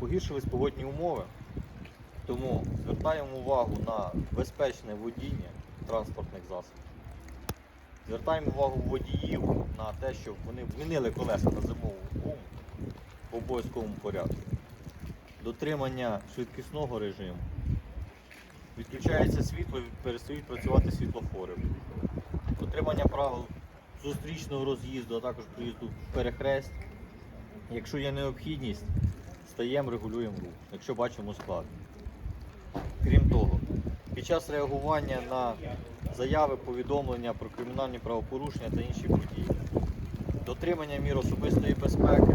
Погіршились погодні умови, тому звертаємо увагу на безпечне водіння транспортних засобів. Звертаємо увагу водіїв на те, щоб вони змінили колеса на зимову гуму в обов'язковому порядку. Дотримання швидкісного режиму. Відключається світло, перестають працювати світлофори. Дотримання правил зустрічного роз'їзду, а також проїзду перехрест. Якщо є необхідність, стаємо, регулюємо рух, якщо бачимо склад. Крім того, під час реагування на заяви, повідомлення про кримінальні правопорушення та інші події, дотримання мір особистої безпеки,